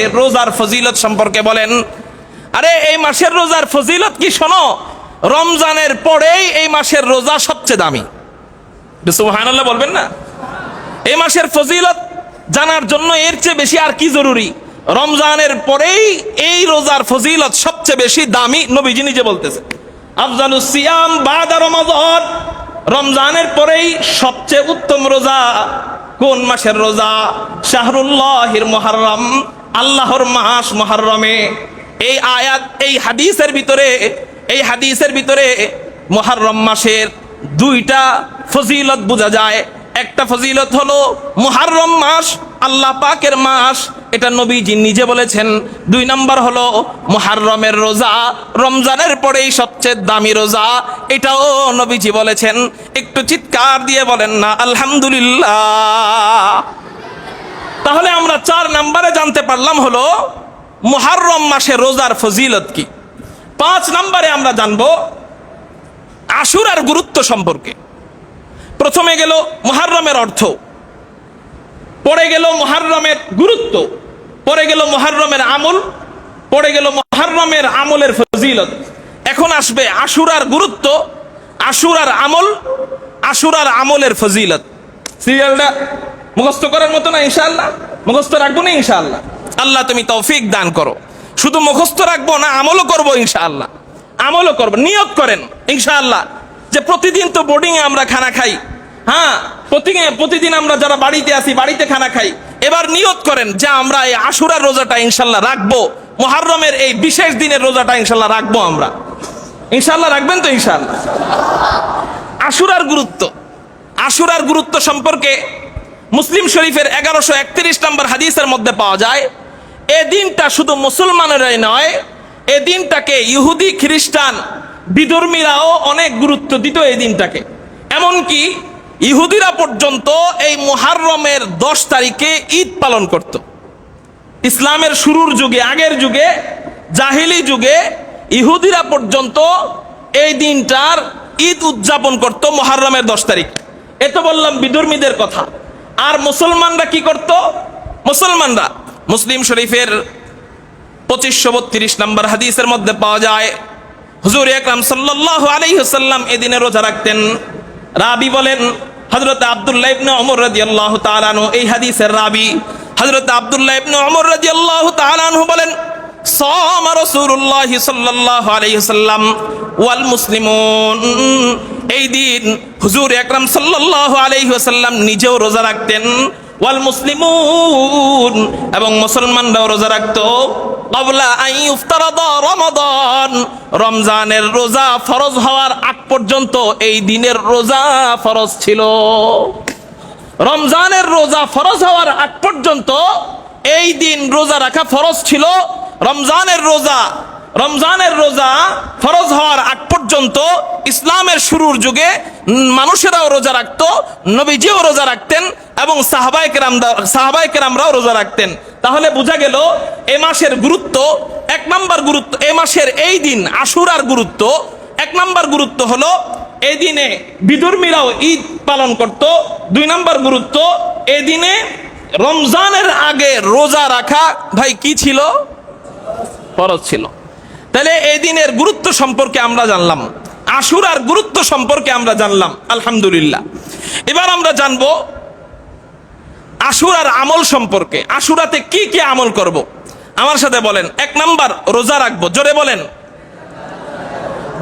রোজার ফজিলত সম্পর্কে বলেন, আরে এই মাসের রোজার ফজিলত কি শোনো? রমজানের পরেই এই মাসের রোজা সবচেয়ে দামি। সুবহানাল্লাহ বলবেন না? এই মাসের ফজিলত জানার জন্য এর চেয়ে বেশি আর কি জরুরি? রমজানের পরেই এই রোজার ফজিলত সবচেয়ে বেশি দামি, নবীজি নিজে বলতেছে। আফজালুস সিয়াম বাদা রমাদান রমজানের পরেই সবচেয়ে উত্তম রোজা কোন মাসের রোজা? শাহরুল্লাহির মুহররম। আল্লাহর মাস মুহররমে এই আয়াত, এই হাদিসের ভিতরে, এই হাদিসের ভিতরে মুহররম মাসের দুইটা ফজিলত বোঝা যায়। একটা ফজিলত হলো মুহাররম মাস, আল্লাহ পাকের মাস, এটা নবীজি নিজে বলেছেন। দুই নাম্বার হলো মুহাররমের রোজা, রমজানের পরেই সবচেয়ে দামি রোজা, এটাও নবীজি বলেছেন। একটু চিৎকার দিয়ে বলেন না, আলহামদুলিল্লাহ। তাহলে আমরা চার নাম্বারে জানতে পারলাম হলো মুহাররম মাসে রোজার ফজিলত কি? পাঁচ নাম্বারে আমরা জানব আশুরার গুরুত্ব সম্পর্কে। প্রথমে গেল মুহাররমের অর্থ, পরে গেল মুহাররমের গুরুত্ব, পরে গেল মুহাররমের আমল, পরে গেল মুহাররমের আমলের ফজিলত। এখন আসবে আশুরার গুরুত্ব, আশুরার আমল, আশুরার আমলের ফজিলত। সিরিয়ালটা? মুখস্থ করার মতো না, ইনশাআল্লাহ। মুখস্থ রাখব না, ইনশাআল্লাহ। আল্লাহ তুমি তৌফিক দান করো। শুধু মুখস্থ রাখব না, আমলও করব, ইনশাআল্লাহ। আমলও করব, নিয়োগ করেন, ইনশাআল্লাহ। যে প্রতিদিন তো বোর্ডিং এ আমরা খানা খাই। হ্যাঁ প্রতিদিন প্রতিদিন আমরা যারা বাড়িতে আসি বাড়িতে খানা খাই। এবার নিয়ত করেন, যে আমরা এই আশুরার রোজাটা ইনশাল্লাহ রাখব। মহারমের এই বিশেষ দিনের রোজাটা ইনশাল্লাহ রাখব আমরা। ইনশাল্লাহ রাখবেন তো ইনশাল্লাহ আশুরার গুরুত্ব। আশুরার গুরুত্ব সম্পর্কে মুসলিম শরীফের এগারোশো একত্রিশ নম্বর হাদিসের মধ্যে পাওয়া যায়, এ দিনটা শুধু মুসলমানেরাই নয়, এ দিনটাকে ইহুদি, খ্রিস্টান, বিধর্মীরাও অনেক গুরুত্ব দিত এই দিনটাকে। এমনকি ইহুদিরা পর্যন্ত এই মুহাররমের দশ তারিখে ঈদ পালন করত। ইসলামের শুরুর যুগে, আগের যুগে, জাহিলি যুগে ইহুদিরা পর্যন্ত এই দিনটার ঈদ উদযাপন করত মহারমের দশ তারিখ। এ তো বললাম বিধর্মীদের কথা। আর মুসলমানরা কি করত? মুসলমানরা। মুসলিম শরীফের পঁচিশশো বত্রিশ নম্বর হাদিসের মধ্যে পাওয়া যায়, হুজুর একরাম সাল্লাহ আলাইসাল্লাম এদিনে রোজা রাখতেন। রাবি বলেন হজরত আবদুল্লাহ ইবনে ওমর রাদিয়াল্লাহু তাআলা আনহু, এই হাদিসের রাবি হজরত আবদুল্লাহ ইবনে ওমর রাদিয়াল্লাহু তাআলা আনহু বলেন, সাম রাসূলুল্লাহ সাল্লাল্লাহু আলাইহি সাল্লাম ওয়াল মুসলিমুন এই দিন হুজুর আকরাম সাল্লাল্লাহু আলাইহি ওয়াসাল্লাম নিজেও রোজা রাখতেন। ওয়াল মুসলিমুন, এবং মুসলমানরাও রোজা রাখতো। ক্বাবলা আন ইফতারাদা রমাদান, রমজানের রোজা ফরজ হওয়ার আগ পর্যন্ত এই দিনের রোজা ফরজ ছিল। রমজানের রোজা ফরজ হওয়ার আগ পর্যন্ত এই দিন রোজা রাখা ফরজ ছিল। রমজানের রোজা রমজানের রোজা ফরজ হওয়ার আগ পর্যন্ত ইসলামের শুরুর যুগে মানুষেরাও রোজা রাখত, নবীজিও রোজা রাখতেন এবং সাহাবাই কেরাম সাহাবাই কেরামরাও রোজা রাখতেন। তাহলে বোঝা গেল এ মাসের গুরুত্ব, এক নম্বর গুরুত্ব, এ মাসের এই দিন আশুরার গুরুত্ব, এক নম্বর গুরুত্ব হলো এই দিনে বিধর্মীরাও ঈদ পালন করত, দুই নম্বর গুরুত্ব এই দিনে রমজানের আগে রোজা রাখা, ভাই, কি ছিল? ফরজ ছিল। তাহলে এই দিনের গুরুত্ব সম্পর্কে আমরা জানলাম। আশুরার গুরুত্ব সম্পর্কে আমরা জানলাম, আলহামদুলিল্লাহ। এবার আমরা জানব আশুরার আমল সম্পর্কে। আশুরাতে কি কি আমল করব। আমার সাথে বলেন, এক নাম্বার রোজা রাখব, জোরে বলেন।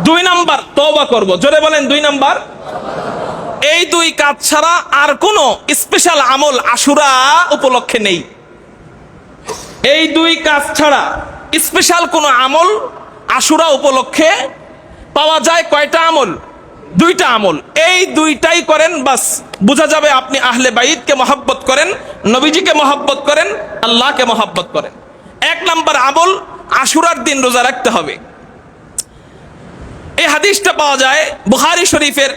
দুই নাম্বার তওবা করব, জোরে বলেন দুই নাম্বার। এই দুই কাজ ছাড়া আর কোনো স্পেশাল আমল আশুরা উপলক্ষে নেই। এই দুই কাজ ছাড়া স্পেশাল কোনো আমল আশুরা উপলক্ষে পাওয়া যায় কয়টা আমল? দুইটা আমল। এই দুইটাই করেন, বাস, বোঝা যাবে আপনি আহলে বাইদকে মহাব্বত করেন, নবীজিকে মহাব্বত করেন, আল্লাহকে মহাব্বত করেন। এক নাম্বার আমল, আশুরার দিন রোজা রাখতে হবে। এই হাদিসটা পাওয়া যায় বুহারি শরীফের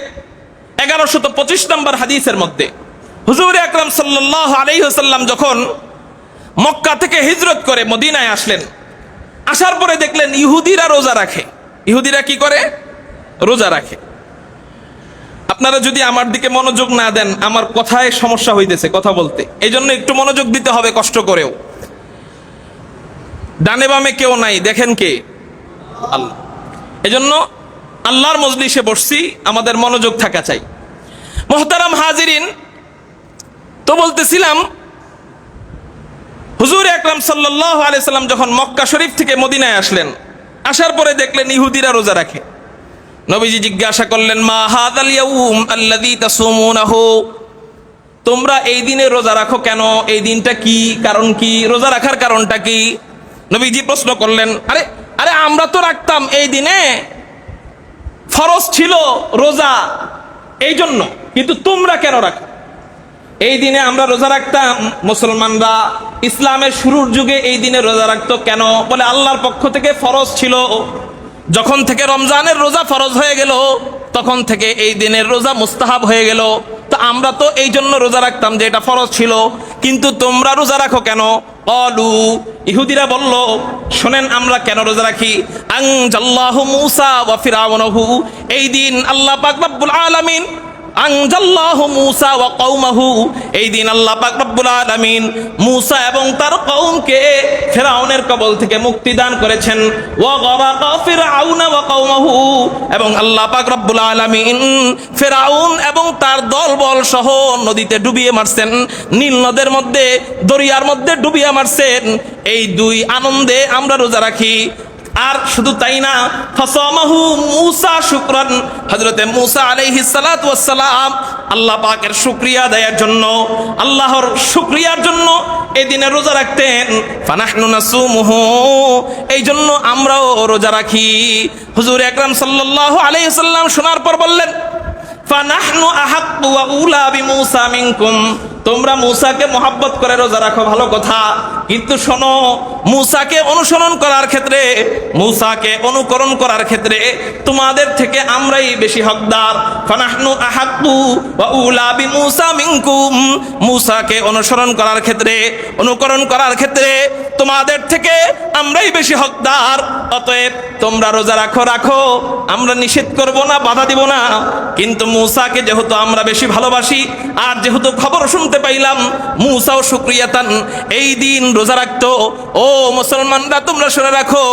এগারোশত পঁচিশ নম্বর হাদিসের মধ্যে। হুজুর আকরাম সাল্লাহ আলাইসাল্লাম যখন মক্কা থেকে হিজরত করে মদিনায় আসলেন আসার পরে দেখলেন ইহুদিরা রোজা রাখে। ইহুদিরা কি করে? রোজা রাখে। আপনারা যদি আমার দিকে মনোযোগ না দেন, আমার কথায় সমস্যা হইতেছে কথা বলতে। এই জন্য একটু মনোযোগ দিতে হবে কষ্ট করেও। ডানে বামে কেউ নাই, দেখেন কে? আল্লাহ। এজন্য আল্লাহর মজলিসে বসছি, আমাদের মনোযোগ থাকা চাই। মোহতারাম হাজিরিন, তো বলতেছিলাম আকরাম সাল্লাহ আলাইসাল্লাম যখন মক্কা শরীফ থেকে মদিনায় আসলেন, আসার পরে দেখলেন ইহুদিরা রোজা রাখে। নবীজি জিজ্ঞাসা করলেন, মা তাসুমুনাহু? তোমরা এই দিনে রোজা রাখো কেন? এই দিনটা কি? কারণ কি? রোজা রাখার কারণটা কি? নবীজি প্রশ্ন করলেন, আরে আরে আমরা তো রাখতাম এই দিনে। ফরজ ছিল রোজা। এই জন্য। কিন্তু তোমরা কেন রাখো? এই দিনে আমরা রোজা রাখতাম। মুসলমানরা ইসলামের শুরুর যুগে এই দিনে রোজা রাখতো কেন? বলে আল্লাহর পক্ষ থেকে ফরজ ছিল। যখন থেকে রমজানের রোজা ফরজ হয়ে গেল, তখন থেকে এই দিনের রোজা মুস্তাহাব হয়ে গেল। তো আমরা তো এই জন্য রোজা রাখতাম যে এটা ফরজ ছিল। কিন্তু তোমরা রোজা রাখো কেন? অলু ইহুদিরা বলল, শোনেন, আমরা কেন রোজা রাখি? আং জাল্লাহু মুসা ওয়া ফিরাউনহু এই দিন আল্লাহ পাক রব্বুল আলামিন আনজাল্লাহু মুসা ওয়া কওমাহু। এই দিন আল্লাহ পাক রব্বুল আলামিন মুসা এবং তার কওমকে ফিরাউনের কবল থেকে মুক্তি দান করেছেন। ওয়া গরাকা ফিরআউন ওয়া কওমাহু। এবং আল্লাহ পাক রব্বুল আলামিন ফিরাউন এবং তার দলবল সহ নদীতে ডুবিয়ে মারছেন। নীল নদের মধ্যে, দরিয়ার মধ্যে ডুবিয়ে মারছেন। এই দুই আনন্দে আমরা রোজা রাখি। আর শুধু তাই না, ফসমাহু মুসা শুকরান। হযরতে মুসা ওয়াস সালাম আল্লাহ পাকের শুকরিয়া দেওয়ার জন্য, আল্লাহর শুকরিয়ার জন্য এই দিনে রোজা রাখতেন। ফানাহনু নাসুমুহু, এই জন্য আমরাও রোজা রাখি। হুজুর একরাম সাল্লাল্লাহু আলাইহি সাল্লাম শোনার পর বললেন ফানাহনু আহাক্কু ওয়া উলা বিমূসা মিনকুম। তোমরা মুসাকে মোহাব্বত করে, রোজা রাখো, ভালো কথা। কিন্তু শোনো, মুসাকে অনুসরণ করার ক্ষেত্রে, মুসাকে অনুকরণ করার ক্ষেত্রে তোমাদের থেকে আমরাই বেশি হকদার। ফানাহনু আহাক্কু ওয়া উলা বিমূসা মিনকুম। মুসাকে অনুসরণ করার ক্ষেত্রে, অনুকরণ করার ক্ষেত্রে তোমাদের থেকে আমরাই বেশি হকদার। অতএব তোমরা রোজা রাখো রাখো। আমরা নিষেধ করব না, বাধা দিব না। কিন্তু মুসাকে যেহেতু আমরা বেশি ভালোবাসি, আর যেহেতু খবর শুনতে পাইলাম, মুসাও শুক্রিয়াতান এই দিন রোজা রাখতো। ও মুসলমানরা, তোমরা শুনে রাখো।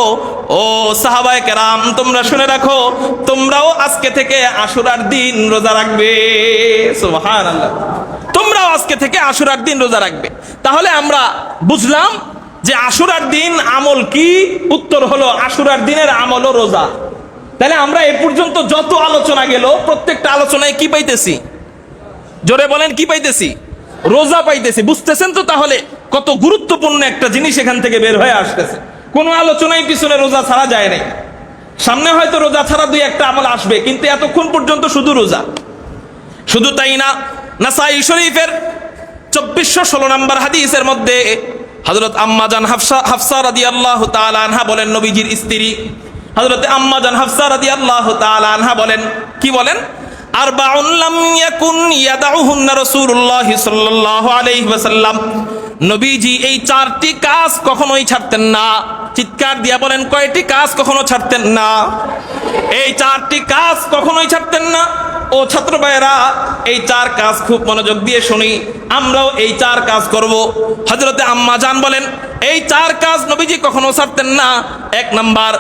ও সাহাবায়ে কেরাম, তোমরা শুনে রাখো। তোমরাও আজকে থেকে আশুরার দিন রোজা রাখবে। তোমরাও আজকে থেকে আশুরার দিন রোজা রাখবে। তাহলে আমরা বুঝলাম যে আশুরার দিন আমল কি? উত্তর হলো, আশুরার দিনের আমল রোজা। তাহলে আমরা এ পর্যন্ত যত আলোচনা গেল, প্রত্যেকটা আলোচনায় কি পাইতেছি? জোরে বলেন, কি পাইতেছি? রোজা পাইতেছি। বুঝতেছেন তো তাহলে? কত গুরুত্বপূর্ণ একটা জিনিস এখান থেকে বের হয়ে আসতেছে। কোনো আলোচনায় পিছনে রোজা ছাড়া যায় নাই। সামনে হয়তো রোজা ছাড়া দুই একটা আমল আসবে, কিন্তু এতক্ষণ পর্যন্ত শুধু রোজা। শুধু তাই না নাসাই শরীফের চব্বিশশো ষোলো নম্বর হাদিসের মধ্যে হজরত আম্মাজান হাফসা হাফসা রাদি আল্লাহ আনহা বলেন, নবীজির স্ত্রী। হজরত আম্মাজান হাফসা রাদি আল্লাহ আনহা বলেন, কি বলেন? আর লাম ইয়াকুন ইয়াদাউহুন্না রাসূলুল্লাহ সাল্লাল্লাহু আলাইহি ওয়াসাল্লাম। নবীজি এই চারটি কাজ কখনোই ছাড়তেন না। চিৎকার দিয়া বলেন, কয়টি কাজ কখনো ছাড়তেন না? এই চারটি কাজ কখনোই ছাড়তেন না। ও ছাত্র ভাইয়েরা, এই চার কাজ খুব মনোযোগ দিয়ে শুনি। আমরাও এই চার কাজ করব। হজরতে আম্মা জান বলেন, এই চার কাজ নবীজি কখনো ছাড়তেন না। এক নাম্বার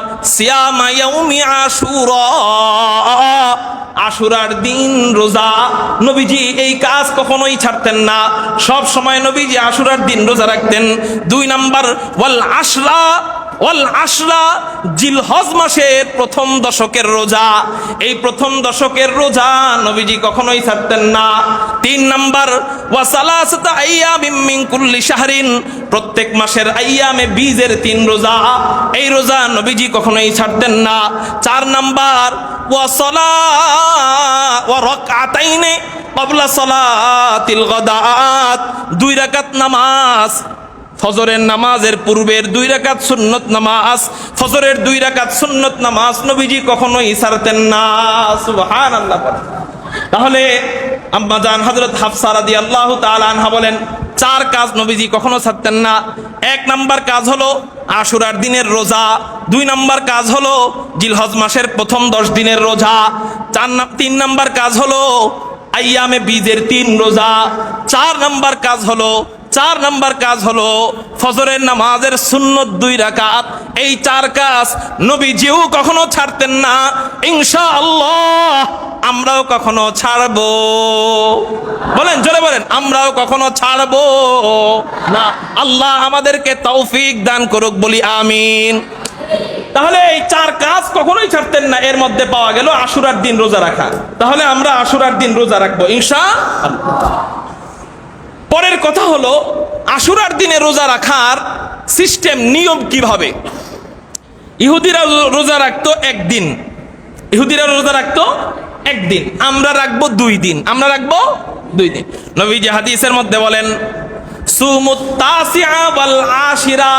আশুরার দিন রোজা, নবীজি এই কাজ কখনোই ছাড়তেন না। সব সময় নবীজি আশুরার দিন রোজা রাখতেন। দুই নাম্বার, ওয়াল জিলহজ মাসের প্রথম দশকের রোজা। এই প্রথম দশকের রোজা নবীজি কখনোই ছাড়তেন না। তিন নাম্বার কুল্লি শাহরিন, প্রত্যেক মাসের আইয়ামে বীজের তিন রোজা। এই রোজা নবীজি কখনোই ছাড়তেন না। চার নাম্বার ওয়াসলা ওয়া গাদাত। দুই রাকাত নামাজ ফজরের নামাজের পূর্বের দুই রাকাত সুন্নত নামাজ, ফজরের দুই রাকাত সুন্নত নামাজ নবীজি কখনোই ছাড়তেন না, সুবহানাল্লাহ। তাহলে আম্মা জান হযরত হাফসা রাদিয়াল্লাহু তাআলা আনহা বলেন, চার কাজ নবীজি কখনো ছাড়তেন না এক নাম্বার কাজ হলো আশুরার দিনের রোজা, দুই নাম্বার কাজ হলো জিলহজ মাসের প্রথম দশ দিনের রোজা, চার তিন নাম্বার কাজ হলো আইয়ামে বীজের তিন রোজা, চার নাম্বার কাজ হলো চার নাম্বার কাজ হলো ফজরের নামাজের সুন্নত দুই রাকাত। এই চার কাজ নবীজিও কখনো ছাড়তেন না। ইনশা আল্লাহ আমরাও কখনো ছাড়বো। বলেন, জোরে বলেন, আমরাও কখনো ছাড়বো না। আল্লাহ আমাদেরকে তৌফিক দান করুক বলি আমিন। তাহলে এই চার কাজ কখনোই ছাড়তেন না। এর মধ্যে পাওয়া গেল আশুরার দিন রোজা রাখা। তাহলে আমরা আশুরার দিন রোজা রাখব ইনশা পরের কথা হলো, আশুরার দিনে রোজা রাখার সিস্টেম নিয়ম কীভাবে? ইহুদিরা রোজা রাখতো একদিন। ইহুদিরা রোজা রাখতো একদিন। আমরা রাখব দুই দিন। আমরা রাখব দুই দিন। নবীজি হাদিসের মধ্যে বলেন আশিরা।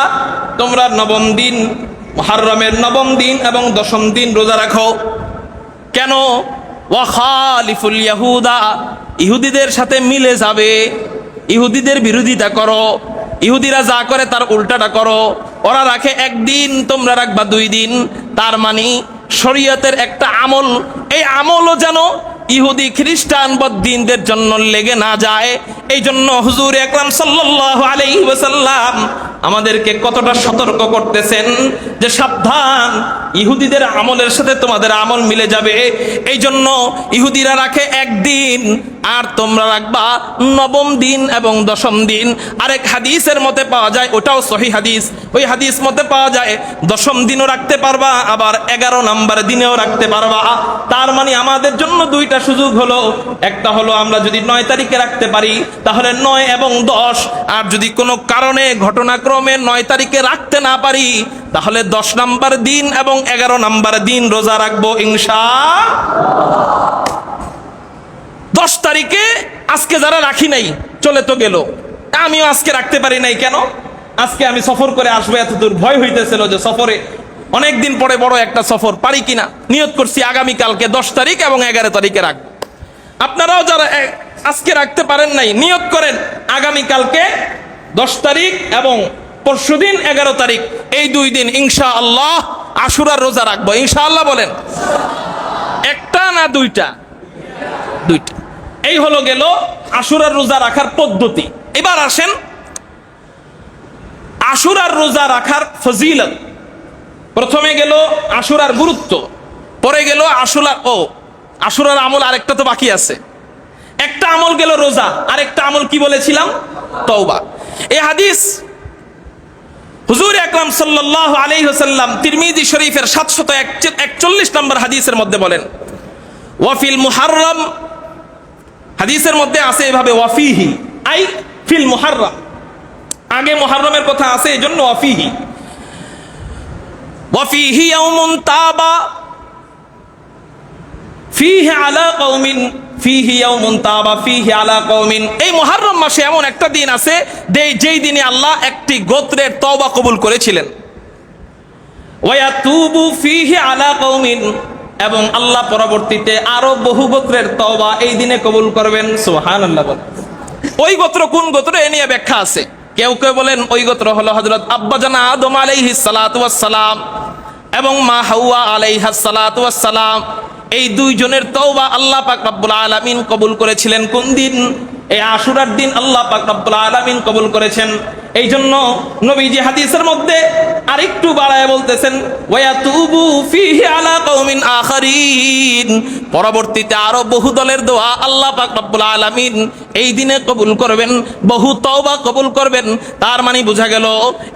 তোমরা নবম দিন, মুহররমের নবম দিন এবং দশম দিন রোজা রাখো। কেন? ওয়াখালিফুল ইহুদিদের সাথে মিলে যাবে। ইহুদিদের বিরোধিতা করো, ইহুদিরা যা করে তার উল্টাটা করো, ওরা রাখে একদিন, তোমরা রাখবা দুই দিন, তার মানে শরীয়তের একটা আমল। এই আমলও যেন ইহুদি খ্রিস্টান বদ্দিনদের জন্য লেগে না যায় এই জন্য হুজুর একরাম সাল্লাল্লাহু আলাইহি ওয়াসাল্লাম আমাদেরকে কতটা সতর্ক করতেছেন যে সাবধান, ইহুদিদের আমলের সাথে তোমাদের আমল মিলে যাবে। এই জন্য ইহুদিরা রাখে একদিন আর তোমরা রাখবা নবম দিন এবং দশম দিন। আরেক হাদিসের মতে পাওয়া যায়, ওটাও সহি হাদিস। ওই হাদিস মতে পাওয়া যায়, দশম দিনও রাখতে পারবা, আবার এগারো নাম্বার দিনেও রাখতে পারবা। তার মানে আমাদের জন্য দুইটা সুযোগ হলো, একটা হলো আমরা যদি নয় তারিখে রাখতে পারি, তাহলে নয় এবং দশ। আর যদি কোনো কারণে ঘটনাক্রমে নয় তারিখে রাখতে না পারি, তাহলে দশ নাম্বার দিন এবং এগারো নাম্বার দিন রোজা রাখব, ইনশা দশ তারিখে আজকে যারা রাখি নাই, চলে তো গেল। আমিও আজকে রাখতে পারি নাই কেন? আজকে আমি সফর করে আসব এত দূর ভয় হইতেছিল যে সফরে অনেক দিন পরে বড় একটা সফর, পারি কিনা? নিয়ত করছি আগামী কালকে দশ তারিখ এবং এগারো তারিখে রাখব। আপনারাও যারা আজকে রাখতে পারেন নাই নিয়ত করেন আগামী কালকে দশ তারিখ এবং পরশুদিন এগারো তারিখ। এই দুই দিন ইনশা আল্লাহ আশুরার রোজা রাখব। ইনশা আল্লাহ বলেন। একটা না দুইটা? দুইটা। এই হলো গেল আশুরার রোজা রাখার পদ্ধতি। এবার আসেন আশুরার রোজা রাখার ফজিলত। প্রথমে গেল আশুরার গুরুত্ব, পরে গেল আশুরার ও। আশুরার আমল আরেকটা তো বাকি আছে। একটা আমল গেল রোজা, আরেকটা আমল কি বলেছিলাম? তওবা। এই হাদিস হুজুর আকরাম সাল্লাল্লাহু আলাইহি ওয়াসাল্লাম তিরমিজি শরীফের 741 নম্বর হাদিসের মধ্যে বলেন ওয়াফিল মুহাররম হাদিসের মধ্যে আছে এভাবে, ওয়াফিহি আই ফিল মুহাররম। আগে মুহাররমের কথা আছে এই জন্য ওয়াফিহি। ওয়াফিহি ইয়াউমুন তাবা ফিহি আলা কওমিন, ফিহি ইয়াউমুন তাবা ফিহি আলা কওমিন। এই মুহররম মাসে এমন একটা দিন আছে যেই দিনে আল্লাহ একটি গোত্রের তওবা কবুল করেছিলেন। ওয়াতুবু ফিহি আলা কওমিন। এবং আল্লাহ পরবর্তীতে আরও বহু গোত্রের তওবা এই দিনে কবুল করবেন। সুবহানাল্লাহ বলেন। ওই গোত্র কোন গোত্র? এ নিয়ে ব্যাখ্যা আছে। কেউ কেউ বলেন ওই গোত্র হলো হযরত আব্বাজানা আদম আলাইহি সালাম এবং মা সালাতু ওয়াস সালাম এই দুইজনের তওবা আল্লাহ পাক রব্বুল আলামিন কবুল করেছিলেন কোন দিন? এই আশুরার দিন আল্লাহ পাক রব্বুল আলামিন কবুল করেছেন। এই জন্য নবীজি হাদিসের মধ্যে আরেকটু বাড়ায় বলতেছেন, ওয়াতুবু ফিহি আলা কওমিন আখারিন। পরবর্তীতে আরও বহু দলের দোয়া আল্লাহ পাক রব্বুল আলামিন এই দিনে কবুল করবেন, বহু তওবা কবুল করবেন। তার মানে বোঝা গেল,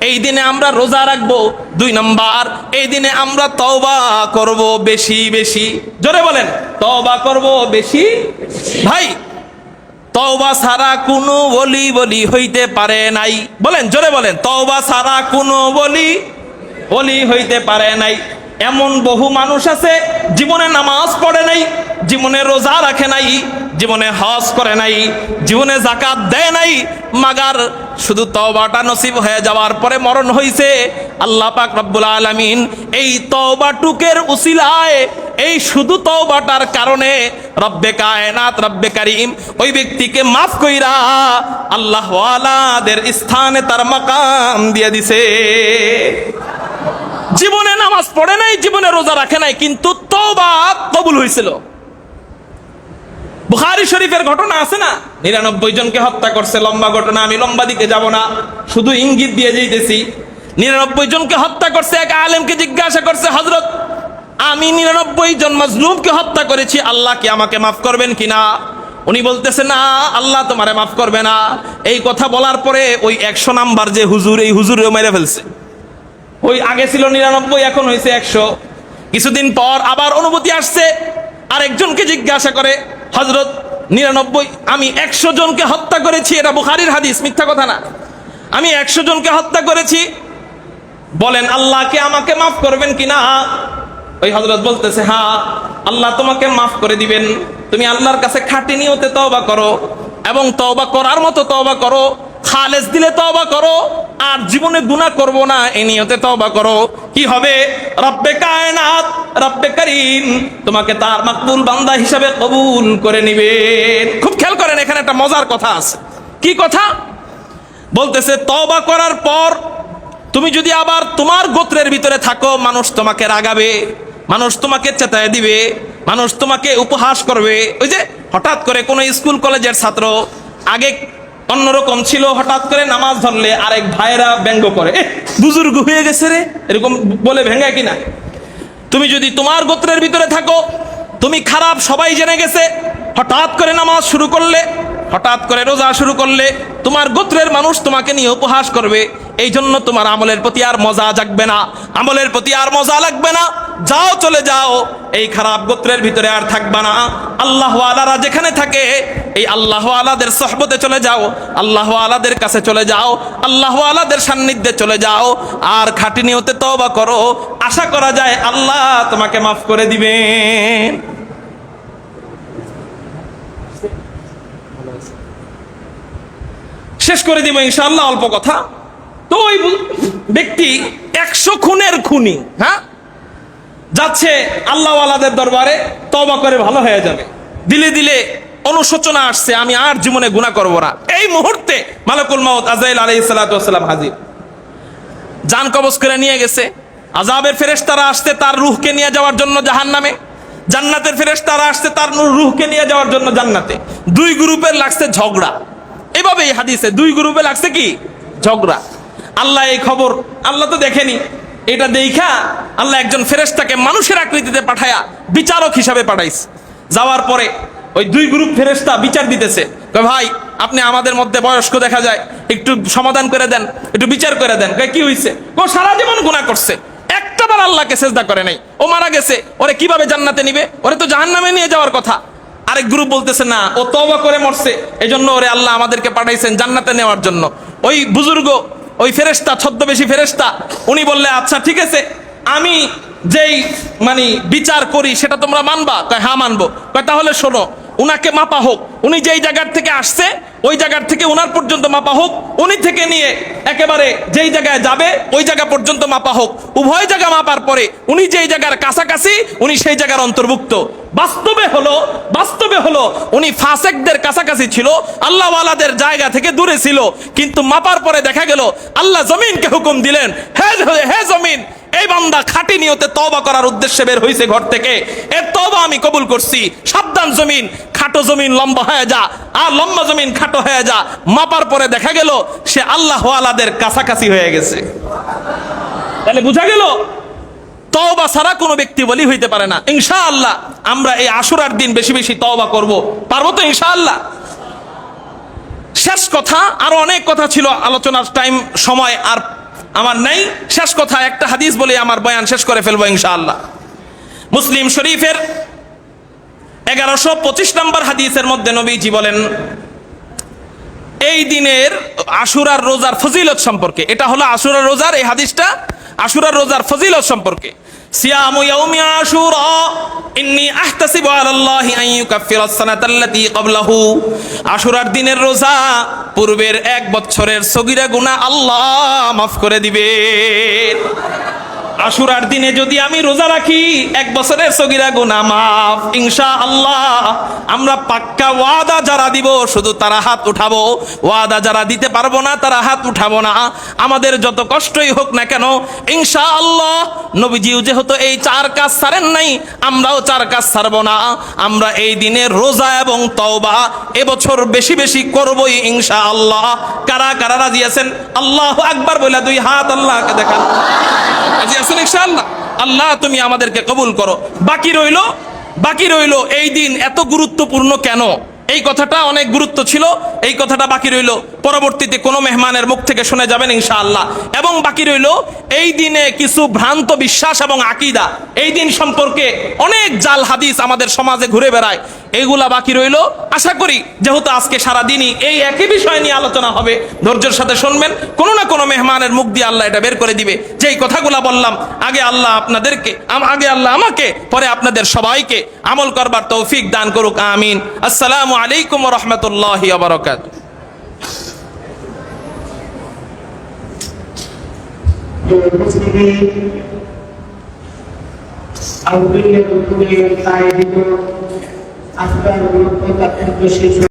এই দিনে আমরা রোজা রাখব, দুই নাম্বার, এই দিনে আমরা তওবা করব বেশি বেশি। জোরে বলেন, তওবা করব বেশি। ভাই তওবা সারা কোনো বলি বলি হইতে পারে নাই। বলেন, জোরে বলেন, তওবা সারা কোনো বলি বলি হইতে পারে নাই। এমন বহু মানুষ আছে, জীবনে নামাজ পড়ে নাই, জীবনে রোজা রাখে নাই, জীবনে হজ করে নাই, জীবনে জাকাত দেয় নাই, মাগার শুধু তওবাটা নসিব হয়ে যাওয়ার পরে মরণ হইছে। আল্লাহ পাক রব্বুল আলামিন এই তওবাটুকের উসিলায় এই শুধু তওবাটার কারণে রব্বে কায়নাত, রব্বে কারিম ওই ব্যক্তিকে মাফ কইরা আল্লাহ ওয়ালাদের স্থানে তার মাকাম দিয়ে দিছে। জীবনে নামাজ পড়ে নাই, জীবনে রোজা রাখে নাই, কিন্তু তওবা কবুল হয়েছিল বুখারি শরীফের ঘটনা আছে না? নিরানব্বই জনকে হত্যা করছে, লম্বা ঘটনা, আমি লম্বা দিকে যাব না, শুধু ইঙ্গিত দিয়ে যেতেছি নিরানব্বই জনকে হত্যা করছে, এক আলেমকে জিজ্ঞাসা করছে হজরত আমি নিরানব্বই জন মজলুমকে হত্যা করেছি, আল্লাহ কি আমাকে মাফ করবেন কিনা? উনি বলতেছে, না, আল্লাহ তোমারে মাফ করবে না। এই কথা বলার পরে ওই একশো নাম্বার যে হুজুর, এই হুজুরেও মেরে ফেলছে। ওই আগে ছিল নিরানব্বই, এখন হয়েছে একশো। কিছুদিন পর আবার অনুভূতি আসছে, আরেকজনকে জিজ্ঞাসা করে হজরত নিরানব্বই, আমি একশো জনকে হত্যা করেছি? এটা বুখারির হাদিস, মিথ্যা কথা না। আমি একশো জনকে হত্যা করেছি। বলেন আল্লাহকে আমাকে মাফ করবেন কি না ওই হজরত বলতেছে হ্যাঁ আল্লাহ তোমাকে মাফ করে দিবেন। তুমি আল্লাহর কাছে খাটি নিয়তে তওবা করো এবং তওবা করার মতো তওবা করো। খালেজ দিলে তওবা করো, আর জীবনে গুনাহ করব না, এই নিয়তে তওবা করো। কি হবে? রব্বে কায়নাত, রব্বে করিম তোমাকে তার মাকবুল বান্দা হিসাবে কবুল করে নিবেন। খুব খেয়াল করেন, এখানে একটা মজার কথা আছে। কি কথা? বলতেছে, তওবা করার পর তুমি যদি আবার তোমার গোত্রের ভিতরে থাকো, মানুষ তোমাকে রাগাবে। মানুষ তোমাকে চেতায় দিবে, মানুষ তোমাকে উপহাস করবে। ওই যে হঠাৎ করে কোনো স্কুল কলেজের ছাত্র আগে অন্যরকম ছিল, হঠাৎ করে নামাজ ধরলে আরেক ভাইয়েরা ব্যঙ্গ করে। বুজুর্গ হয়ে গেছে রে, এরকম বলে ভেঙে কিনা। তুমি যদি তোমার গোত্রের ভিতরে থাকো, তুমি খারাপ সবাই জেনে গেছে, হঠাৎ করে নামাজ শুরু করলে, হঠাৎ করে রোজা শুরু করলে, তোমার গোত্রের মানুষ তোমাকে নিয়ে উপহাস করবে। এই জন্য তোমার আমলের প্রতি আর মজা জাগবে না। আমলের প্রতি আর মজা লাগবে না। যাও, চলে যাও। এই খারাপ গোত্রের ভিতরে আর থাকবা না। আল্লাহ আলারা যেখানে থাকে, এই আল্লাহ আলাদের সহবতে চলে যাও। আল্লাহ আলাদের কাছে চলে যাও। আল্লাহ আলাদের সান্নিধ্যে চলে যাও। আর খাটি নিয়তে তওবা করো। আশা করা যায় আল্লাহ তোমাকে মাফ করে দিবেন। শেষ করে দিব ইনশাআল্লাহ, অল্প কথা। তো ওই ব্যক্তি একশো খুনের খুনি হ্যাঁ? যাচ্ছে আল্লাহওয়ালাদের দরবারে তবা করে ভালো হয়ে যাবে। দিলে দিলে অনুশোচনা আসছে, আমি আর জীবনে গুণা করব না। এই মুহূর্তে মালাকুল মাউত আজাইল আলাইহিস সালাতু ওয়াসসালাম হাজির। জান কবজ করে নিয়ে গেছে। আজাবের ফেরেশতারা আসছে তার রুহকে নিয়ে যাওয়ার জন্য জাহান্নামে। জান্নাতের ফেরেশতারা আসছে তার রুহকে নিয়ে যাওয়ার জন্য জান্নাতে। দুই গ্রুপের লাগছে ঝগড়া। এভাবে এই হাদিসে দুই গ্রুপে লাগছে কি? ঝগড়া। আল্লাহ এই খবর, আল্লাহ তো দেখেনি। এটা দেখা আল্লাহ একজন ফেরেশতাকে মানুষের আকৃতিতে পাঠায়া বিচারক হিসাবে পাঠাইছে। যাওয়ার পরে ওই দুই গ্রুপ ফেরেশতা বিচার দিতেছে। ভাই, আপনি আমাদের মধ্যে বয়স্ক দেখা যায়, একটু সমাধান করে দেন, একটু বিচার করে দেন। কি হইছে? ও সারা জীবন গুণা করছে। একটাবার আল্লাহকে সেজদা করে নাই। ও মারা গেছে, ওরে কীভাবে জান্নাতে নিবে? ওরে তো জাহান্নামে নিয়ে যাওয়ার কথা। আরেক গ্রুপ বলতেছে, না, ও তওবা করে মরছে। এই জন্য ওরে আল্লাহ আমাদেরকে পাঠাইছেন জান্নাতে নেওয়ার জন্য। ওই বুজুর্গ ওই ফেরেস্তা ছদ্মবেশী ফেরেস্তা উনি বললে আচ্ছা ঠিক আছে, আমি যেই মানে বিচার করি, সেটা তোমরা মানবা? কয় হ্যাঁ মানবো। কয়, তাহলে শোনো, উনাকে মাপা হোক। উনি যেই জায়গার থেকে আসছে, ওই জায়গার থেকে উনার পর্যন্ত মাপা হোক। উনি থেকে নিয়ে একেবারে যেই জায়গায় যাবে, ওই জায়গা পর্যন্ত মাপা হোক। উভয় জায়গা মাপার পরে, উনি যেই জায়গার কাছাকাছি, উনি সেই জায়গার অন্তর্ভুক্ত। বাস্তবে হলো বাস্তবে হলো, উনি ফাসেকদের কাছাকাছি ছিল, আল্লাহওয়ালাদের জায়গা থেকে দূরে ছিল, কিন্তু মাপার পরে দেখা গেল, আল্লাহ জমিনকে হুকুম দিলেন, হে হে জমিন, এই বান্দা খাটি নিয়তে তওবা করার উদ্দেশ্যে বের হইছে ঘর থেকে। এর তওবা আমি কবুল করছি। সাবধান জমিন, খাটো জমিন লম্বা হয়ে যা, আর লম্বা জমিন খাটো হয়ে যা। মাপার পরে দেখা গেল, সে আল্লাহ আলাদের কাছাকাছি হয়ে গেছে। তাহলে বুঝা গেল তওবা ছাড়া কোনো ব্যক্তি বলি হইতে পারে না। ইনশাআল্লাহ, আমরা এই আশুরার দিন বেশি বেশি তওবা করব। পারব তো ইনশাআল্লাহ? শেষ কথা, আরও অনেক কথা ছিল, আলোচনার টাইম সময় আর আমার নাই। শেষ কথা, একটা হাদিস বলে আমার বয়ান শেষ করে ফেলব ইনশাআল্লাহ। মুসলিম শরীফের এগারোশো পঁচিশ নম্বর হাদিসের মধ্যে নবীজি বলেন, এই দিনের আশুরার রোজার ফজিলত সম্পর্কে। এটা হলো আশুরার রোজার, এই হাদিসটা আশুরার রোজার ফজিলত সম্পর্কে। আশুরার দিনের রোজা পূর্বের এক বছরের সগীরা গুনাহ আল্লাহ মাফ করে দিবেন আশুরার দিনে যদি আমি রোজা রাখি, এক বছরের সগিরা গুনা মাফ। ইনশা আল্লাহ আমরা পাক্কা ওয়াদা যারা দিব, শুধু তারা হাত উঠাবো। ওয়াদা যারা দিতে পারব না, তারা হাত উঠাবো না। আমাদের যত কষ্টই হোক না কেন ইনশা আল্লাহ নবীজিও এই চার কাজ ছাড়েন নাই, আমরাও চার কাজ ছাড়বো না। আমরা এই দিনে রোজা এবং তওবা এবছর বেশি বেশি করবই ইনশা আল্লাহ কারা কারা রাজি আছেন? আল্লাহ আকবার বলে দুই হাত, আল্লাহকে দেখান। রাজি আছেন ইনশাআল্লাহ? আল্লাহ আল্লাহ, তুমি আমাদেরকে কবুল করো। বাকি রইল বাকি রইল, এই দিন এত গুরুত্বপূর্ণ কেন? এই কথাটা অনেক গুরুত্ব ছিল, এই কথাটা বাকি রইল। পরবর্তীতে কোনো মেহমানের মুখ থেকে শুনে যাবেন ইনশাআল্লাহ। এবং বাকি রইল, এই দিনে কিছু ভ্রান্ত বিশ্বাস এবং আকিদা, এই দিন সম্পর্কে অনেক জাল হাদিস আমাদের সমাজে ঘুরে বেড়ায়। এইগুলা বাকি রইল। আশা করি, যেহেতু আজকে সারা দিনই এই একই বিষয় নিয়ে আলোচনা হবে, ধৈর্যের সাথে শুনবেন। কোনো না কোনো মেহমানের মুখ দিয়ে আল্লাহ এটা বের করে দিবে। যে এই কথাগুলা বললাম, আগে আল্লাহ আপনাদেরকে আগে আল্লাহ আমাকে, পরে আপনাদের সবাইকে আমল করবার তৌফিক দান করুক, আমিন। আসসালামু আলাইকুম রহমতুল্লাহ আবরকাত আব্দুলের উপরে তাই আপনার গুরুত্ব তাদের